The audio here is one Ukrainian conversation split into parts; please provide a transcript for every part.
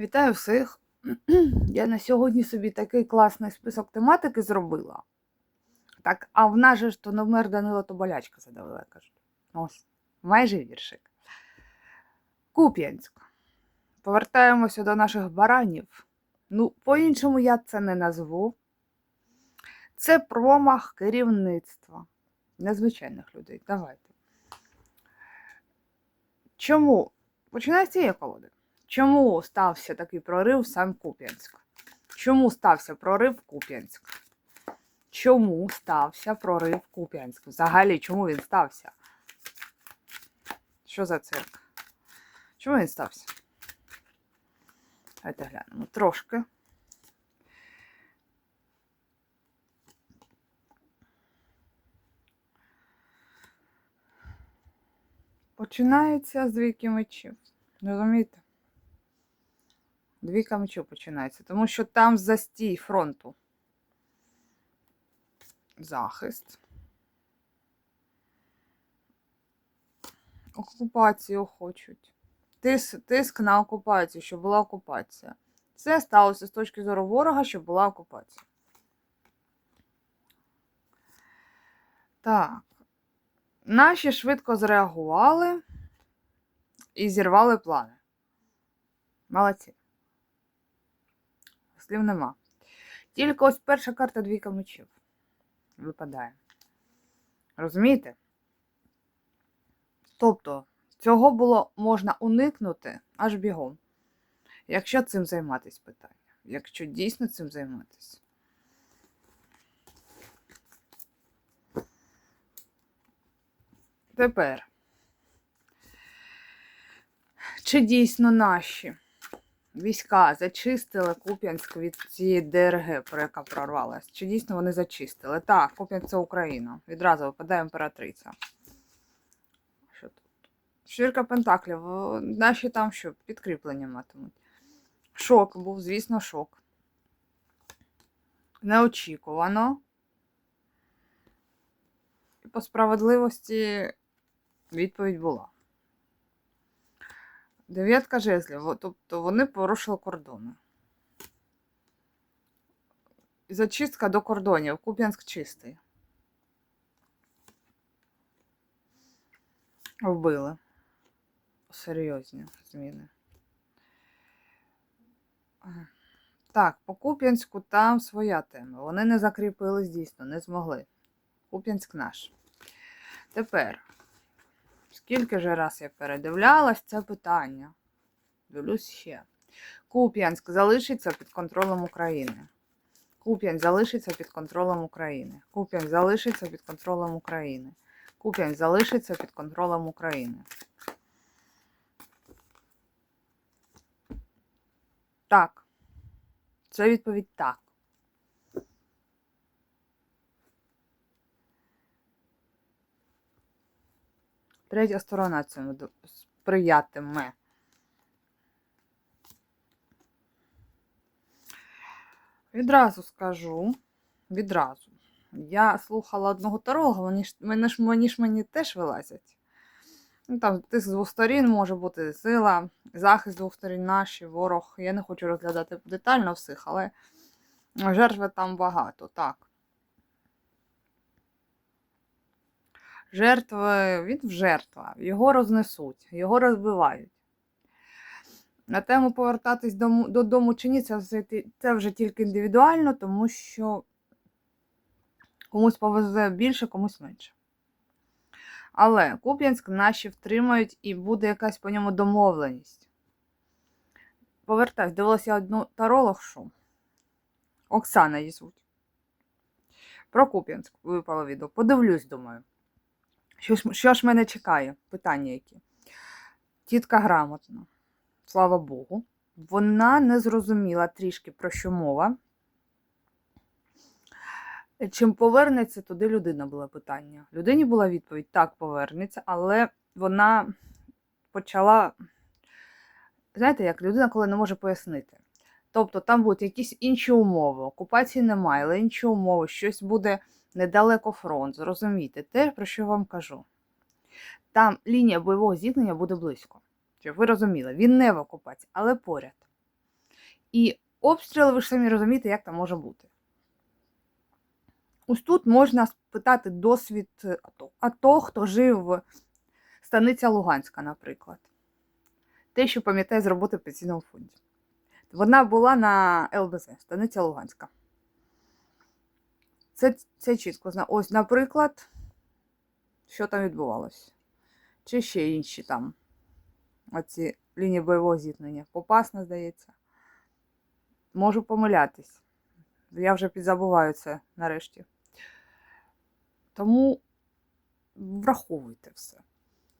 Вітаю всіх! Я на сьогодні собі такий класний список тематики зробила. Так, а в нас же ж то номер Данила то болячка задавила, кажуть. Ось, майже віршик. Куп'янськ. Повертаємося до наших баранів. Ну, по-іншому я це не назву. Це промах керівництва. Незвичайних людей. Давайте. Чому? Починаю з цієї колоди. Чому стався такий прорив сам Куп'янськ? Чому стався прорив Куп'янськ? Чому стався прорив Куп'янськ? Взагалі, чому він стався? Що за цирк? Чому він стався? Давайте глянемо трошки. Починається з двійки мечів. Розумієте? Двійка мечів починається, тому що там застій фронту. Захист. Окупацію хочуть. Тис, тиск на окупацію, щоб була окупація. Це сталося з точки зору ворога, щоб була окупація. Так. Наші швидко зреагували і зірвали плани. Молодці. Слів нема. Тільки ось перша карта двійка мечів випадає. Розумієте? Тобто, цього було можна уникнути аж бігом. Якщо цим займатись питання. Якщо дійсно цим займатись. Тепер. Чи дійсно наші війська зачистили Куп'янськ від цієї ДРГ, про яка прорвалась? Чи дійсно вони зачистили? Так, Куп'янськ це Україна. Відразу випадає імператриця. Що тут? Шірка Пентаклів. Наші там що? Підкріплення матимуть. Шок був, звісно, шок. Неочікувано. І по справедливості відповідь була. Дев'ятка жезлів. Тобто вони порушили кордони. Зачистка до кордонів. Куп'янськ чистий. Вбили. Серйозні зміни. Так, по Куп'янську там своя тема. Вони не закріпились дійсно, не змогли. Куп'янськ наш. Тепер. Скільки же раз я передивлялась це питання? Дивлюсь ще. Куп'янськ залишиться під контролем України. Куп'янськ залишиться під контролем України. Куп'янськ залишиться під контролем України. Куп'янськ залишиться під контролем України. Так. Це відповідь так. Третя сторона цьому сприятиме. Відразу скажу, відразу. Я слухала одного таролога, вони ж, вони ж, вони ж мені теж вилазять. Ну, там тиск з двох сторін може бути сила, захист двох сторін наші, ворог. Я не хочу розглядати детально всіх, але жертви там багато, так. Жертви, він в жертва, його рознесуть, його розбивають. На тему повертатись додому чи ні, це, це вже тільки індивідуально, тому що комусь повезе більше, комусь менше. Але Куп'янськ наші втримають і буде якась по ньому домовленість. Повертаюсь, дивилася одну таролог, що Оксана її звуть. Про Куп'янськ випало відео. Подивлюсь, думаю. Що ж, що ж мене чекає? Питання які. Тітка грамотна, слава Богу. Вона не зрозуміла трішки про що мова. Чим повернеться, туди людина була питання. Людині була відповідь: так, повернеться, але вона почала. Знаєте, як людина, коли не може пояснити. Тобто там будуть якісь інші умови, окупації немає, але інші умови, щось буде недалеко фронт. Зрозумійте те, про що я вам кажу. Там лінія бойового зіткнення буде близько. Щоб ви розуміли, він не в окупації, але поряд. І обстріли, ви ж самі розумієте, як там може бути. Ось тут можна спитати досвід АТО. АТО, хто жив станиця Луганська, наприклад. Те, що пам'ятає з роботи в пенсійному фонді. Вона була на ЛБЗ, станиця Луганська. Це, це чітко знаю. Ось, наприклад, що там відбувалося. Чи ще інші там оці лінії бойового зіткнення. Попасна, здається. Можу помилятись. Я вже підзабуваю це нарешті. Тому враховуйте все.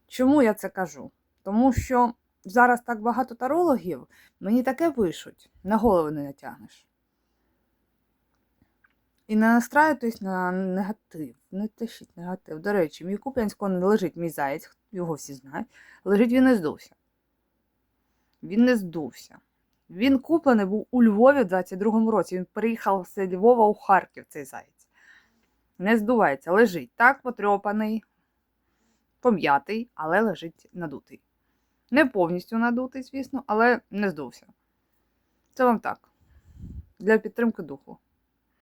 Чому я це кажу? Тому що зараз так багато тарологів, мені таке пишуть, на голову не натягнеш. І не настраюйтесь на негатив, не тишіть негатив. До речі, мій Куп'янського не лежить мій заєць, його всі знають. Лежить він не здувся. Він не здувся. Він куплений був у Львові в 22-му році. Він приїхав з Львова у Харків, цей заєць. Не здувається, лежить. Так потрьопаний, пом'ятий, але лежить надутий. Не повністю надутий, звісно, але не здувся. Це вам так. Для підтримки духу.